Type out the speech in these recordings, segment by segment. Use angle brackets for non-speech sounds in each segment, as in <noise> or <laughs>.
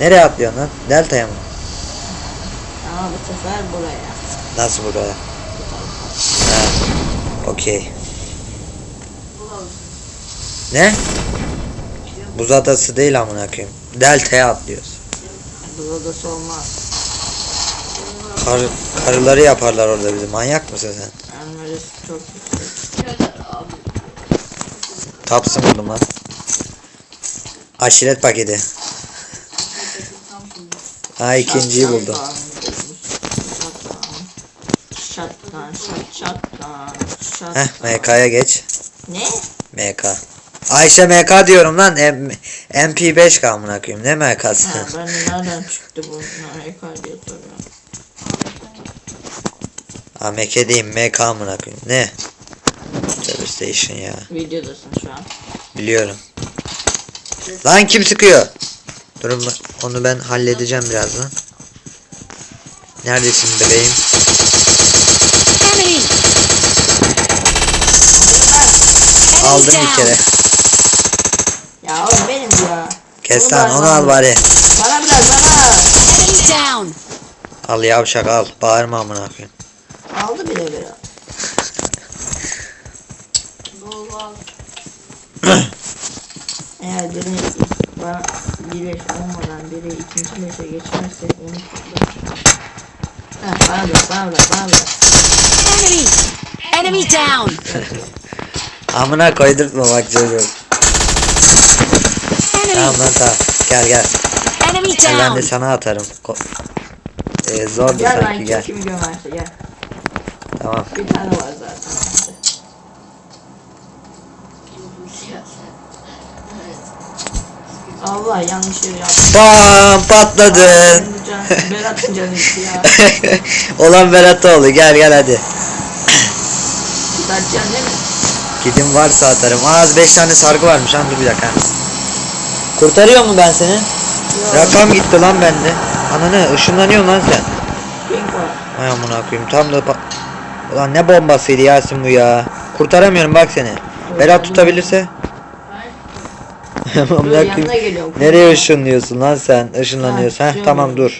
Nereye atlıyorsun lan? Delta'ya mı? Ama bu sefer buraya. Nasıl buraya? Ha. Okey. Ne? Buz adası değil amına koyayım. Delta'ya atlıyoruz. Bu odası olmaz. Kar, karıları yaparlar orada bizi. Manyak mısın sen? Çok. Tapsın buldum lan. Aşiret paketi. Ha ikinciyi buldum. Şatkan, şat, şatkan, şatkan. Heh MK'ya geç. Ne? MK. Ayşe MK diyorum lan. M MP5 kamına koyayım. Ne MK'sı? Ha, ben de nereden çıktı bu? Amerika diye soruyorum. Ha MK değil MK amına koyayım. Ne? Tövbe station ya. Videodasın şu an. Biliyorum. Lan kim sıkıyor? Durun onu ben halledeceğim birazdan. Neredesin bebeğim? Aldım bir kere. Ya oğlum benim ya. Kes Oğlum lan ben- onu al bari. Bana biraz bana. Al yavşak al. Bağırma amına koyayım. Aldı bile biraz. <coughs> Eğer biri bana bir beş olmadan biri ikinci beşe geçmezse onu tuttum. Ha, bana bırak, bana bırak, bana bırak. Enemy! Enemy down! <laughs> Amına koydurtma bak çocuğum. Tamam lan tamam. Gel gel. Enemy Gel ben de down! sana atarım. Ko ee, zordu Gel sanki lan gel. kim gömerse gel. Tamam. Bir tane var zaten. Allah yanlış yere yaptım. Bam can- Berat'ın <laughs> canı ya. Olan Berat'oğlu gel gel hadi. Tutacaksın değil mi? Gidim varsa atarım. Az 5 tane sargı varmış. Lan dur bir dakika. Kurtarıyor mu ben seni? Yok. Rakam gitti lan bende. Ananı ışınlanıyorsun lan sen. Ay amına koyayım tam da Ulan ne bombasıydı Yasin bu ya. Kurtaramıyorum bak seni. Berat tutabilirse. Amına yanına geliyorum. Nereye ışınlıyorsun lan sen? Işınlanıyorsun. Ha, Heh tamam dur.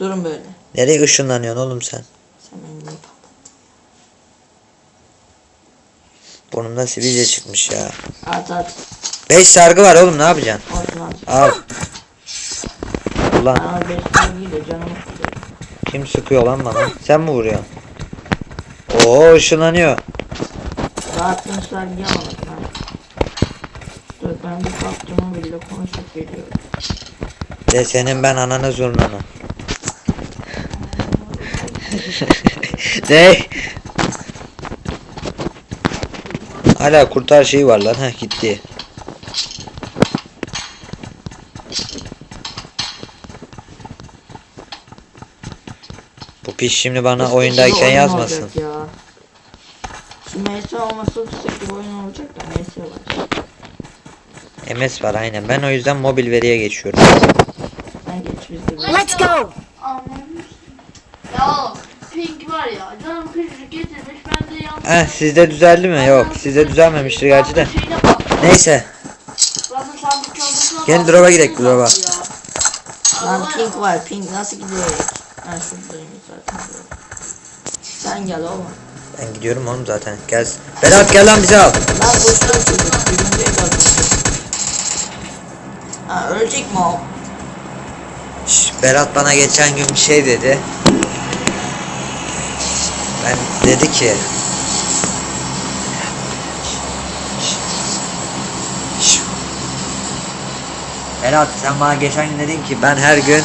Durun böyle. Nereye ışınlanıyorsun oğlum sen? Sen beni niye patlat- Burnumdan sivilce çıkmış ya. At at. 5 sargı var oğlum ne yapacaksın? Olsun at. Al. Ulan beş tane de kim sıkıyor lan bana? Sen mi vuruyorsun? Oo ışınlanıyor. Ha. Dur ben bir kaptımı bile konuşup geliyorum. De senin ben ananı zurnanı. <laughs> ne? Hala kurtar şeyi var lan. Heh gitti. Bu piş şimdi bana İşte oyundayken oyun yazmasın. Ya. Şimdi MS olması tutsak bir oyun olacak da MS var. MS var aynen. Ben o yüzden mobil veriye geçiyorum. Ben geç biz de. Let's go! Ya Pink var ya canım küçücük getirmiş ben de yanlış. Heh sizde düzeldi mi? Yok sizde düzelmemiştir gerçi de. Neyse. Gel drop'a gidelim, Pink drop'a. Lan pink var pink nasıl şuradayım zaten. Sen gel oğlum. Ben gidiyorum oğlum zaten. Gel. Berat gel lan bizi al. Lan boşuna çocuk. Birinci ölecek mi o? Şş, Berat bana geçen gün bir şey dedi. Ben dedi ki. Berat sen bana geçen gün dedin ki ben her gün <laughs>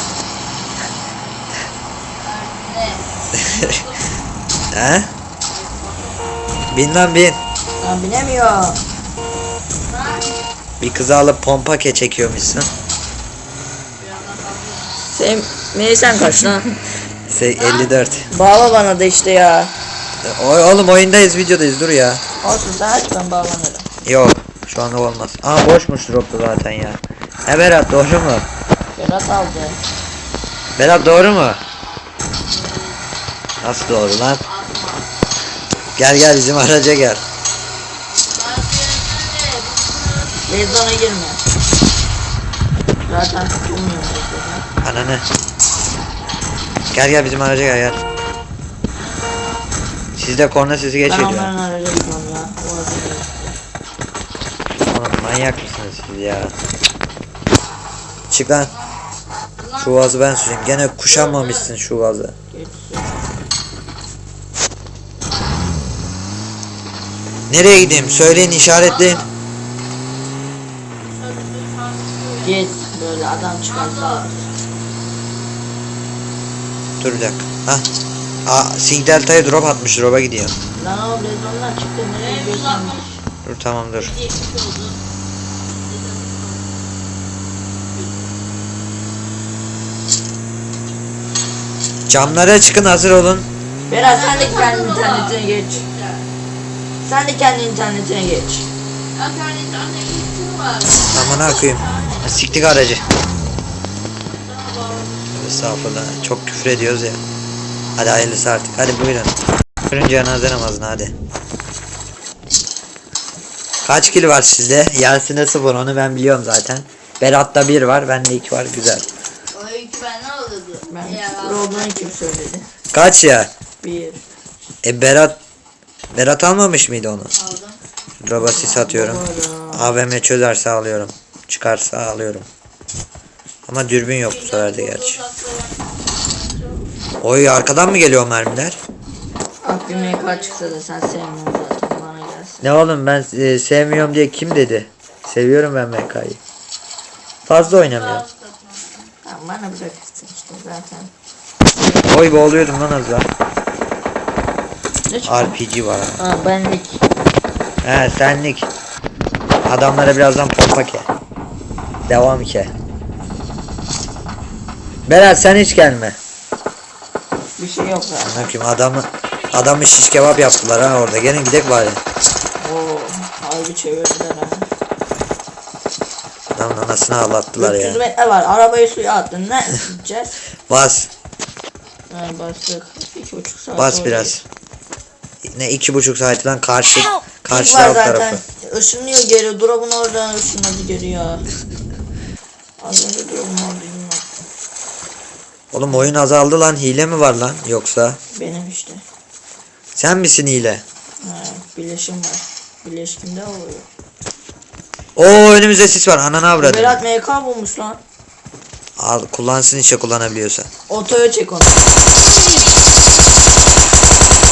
He? Bin lan bin. Lan binemiyor. Bir kızı alıp pompa ke çekiyormuşsun. Sen Melisen kaç lan? <laughs> Se- 54. Bağla bana da işte ya. O, oğlum oyundayız videodayız dur ya. Olsun sen aç ben bağlanırım. Yok şu anda olmaz. Aa boşmuş dropta zaten ya. He Berat doğru mu? Berat aldı. Berat doğru mu? Nasıl doğru lan? Gel gel bizim araca gel. Lezdana girme. Zaten tutulmuyor mesela. Ananı. Gel gel bizim araca gel gel. Sizde korna sesi Ben geçiyor. onların araca gidiyorum ya. Oğlum manyak mısınız siz ya? Çık lan. Şu vazı ben süreyim. Gene kuşanmamışsın şu vazı. Nereye gideyim? Söyleyin işaretleyin. Git böyle adam çıkarsa. Dur bir dakika. Hah. Aa, Sing Delta'ya drop atmış. Drop'a gidiyor. Lan o rezondan çıktı nereye gidiyorsun? 160 Dur tamam dur. Camlara çıkın hazır olun. Berat sen de kendi internetine geç. Sen de kendi internetine geç. Aman akıyım. Siktik aracı. Estağfurullah. Çok küfür ediyoruz ya. Hadi hayırlısı artık. Hadi buyurun. Buyurun cenaze namazına hadi. Kaç kilo var sizde? Yasin'e sıfır onu ben biliyorum zaten. Berat'ta bir var, bende iki var. Güzel. O iki ben ne alırdı? Ben olduğunu kim söyledi? Kaç ya? Bir. E Berat Berat almamış mıydı onu? aldım. Drop'a sis atıyorum. Doğru. AVM çözerse alıyorum. Çıkarsa alıyorum. Ama dürbün yok bu sefer de gerçi. Oy arkadan mı geliyor mermiler? Ak bir MK çıksa da sen sevmiyorsun zaten bana gelsin. Ne oğlum ben e, sevmiyorum diye kim dedi? Seviyorum ben MK'yı. Fazla oynamıyorum. Tamam bana bırakırsın işte zaten. Oy boğuluyordum lan az daha. Ne çıktı? RPG var ha. Ha benlik. He senlik. Adamlara birazdan pompa ke. Devam ke. Berat sen hiç gelme. Bir şey yok zaten. Bakayım adamı adamı şiş kebap yaptılar ha orada. Gelin gidek bari. Oo, harbi çevirdiler ha. Adamın anasını ağlattılar 300 ya. metre var. Arabayı suya attın. Ne <laughs> gideceğiz? Bas. Ha bastık. İki buçuk saat Bas oradayız. biraz. Ne iki buçuk saat lan karşı karşı zaten. tarafı. Işınlıyor geri. Drop'un oradan ışınladı geri ya. Drop'un oradaydım ben. Oğlum oyun azaldı lan hile mi var lan yoksa? Benim işte. Sen misin hile? Ha, bileşim var. Bileşkimde oluyor. Oo önümüzde sis var ananı avradım. Berat MK bulmuş lan. Al kullansın işte kullanabiliyorsa. Otoya çek onu.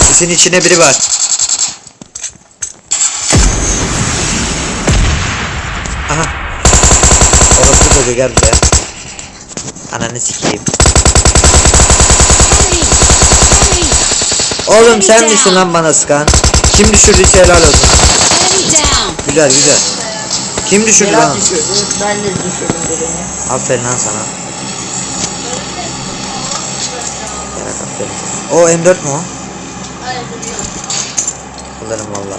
Sisin içinde biri var. Orası çocuğu gel buraya. Ananı sikeyim. Oğlum sen misin lan bana sıkan? Kim düşürdüyse helal olsun. Güzel güzel. Kim düşürdü lan? Düşürdü. Ben de düşürdüm birini. Aferin lan sana. Evet aferin. O M4 mu o? Valla.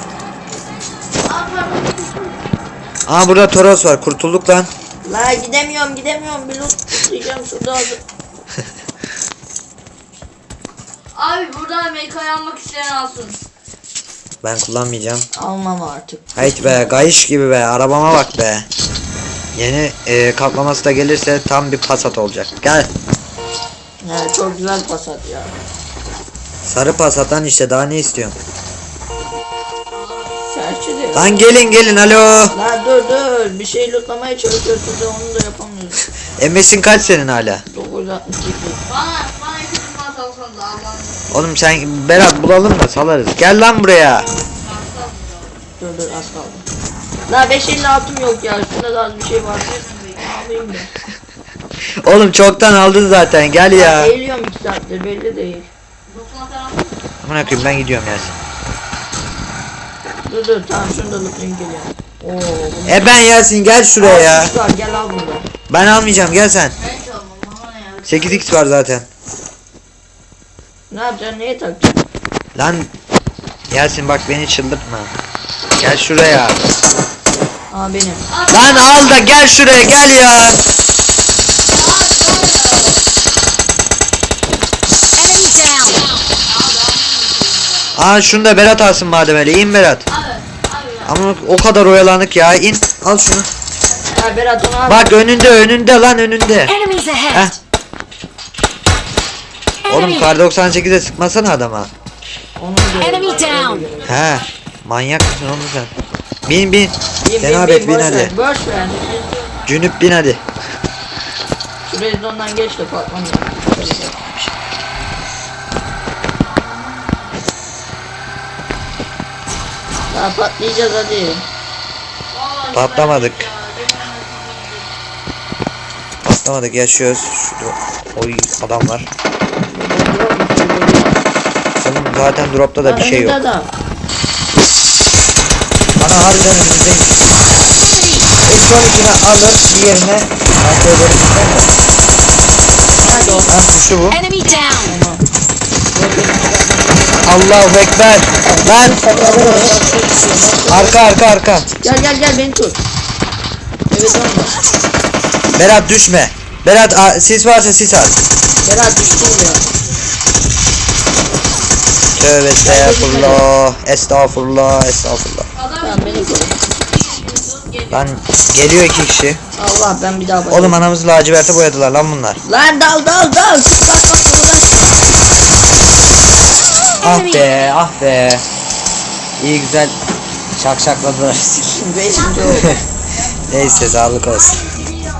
Aa burada Toros var. Kurtulduk lan. La gidemiyorum gidemiyorum. Bir loot diyeceğim şurada. Abi <laughs> buradan MK'yı almak isteyen alsın. Ben kullanmayacağım. Almam artık. Hayt be kayış gibi be. Arabama bak be. Yeni e, kaplaması da gelirse tam bir Passat olacak. Gel. Ya çok güzel pasat ya. Sarı Passat'tan işte daha ne istiyorsun? Serçe de. Lan gelin gelin alo. La dur dur. Bir şey lootlamaya çalışıyoruz de onu da yapamıyoruz. <laughs> MS'in kaç senin hala? 968. Bana, bana iki düzman salsanız Allah'ın Oğlum sen Berat bulalım da salarız. Gel lan buraya. Dur dur az kaldı. La 556 yok ya. Şurada da az bir şey var. Alayım da. <laughs> Oğlum çoktan aldın zaten. Gel ya. Eğiliyorum 2 saattir belli değil. Aman koyayım ben gidiyorum Yasin. Dur dur tamam şunu da lootlayayım geliyorum. Oo. bunu- E ben Yasin gel şuraya ya. Al, Var, gel al bunu da. Ben almayacağım gel sen. ben çalmam bana ne ya. 8x var zaten. Ne yapacaksın? Neye takacaksın? Lan Yasin bak beni çıldırtma. Gel şuraya. Aa benim. Lan al da gel şuraya gel ya. Enemy down! Aa şunu da Berat alsın madem öyle. İn Berat. Abi, abi. Ama o kadar oyalandık ya. İn al şunu. Ha Berat onu al. Bak önünde önünde lan önünde. Heh. Oğlum kar 98'e sıkmasana adama. Enemy down. He. Manyak mısın oğlum sen? Bin bin. Bin, Sen bin, bin, bin hadi. Boş ver. Cünüp bin hadi. Şu rezondan geç de patlamıyor. Daha patlayacağız hadi. Vallahi Patlamadık. ya, Patlamadık yaşıyoruz. Şurada oy adam var. Senin zaten dropta da bir şey yok. Da. Bana harbiden önümüzdeymiş. Son ikini alır diğerine kontrol ederim. Nerede o? Ha düştü bu. Allahu Ekber. Lan arka arka arka. Gel gel gel beni tut. Evet onda. Berat düşme. Berat a- sis varsa sis at. Berat düştü ya. Tövbe estağfurullah. Estağfurullah. Estağfurullah. Tamam beni. Lan geliyor iki kişi. Allah ben bir daha bakayım. Oğlum anamızı laciverte boyadılar lan bunlar. Lan dal dal dal. Bak bak uğraş. Ah be ah be. İyi güzel şakşakladılar. <laughs> Neyse sağlık olsun.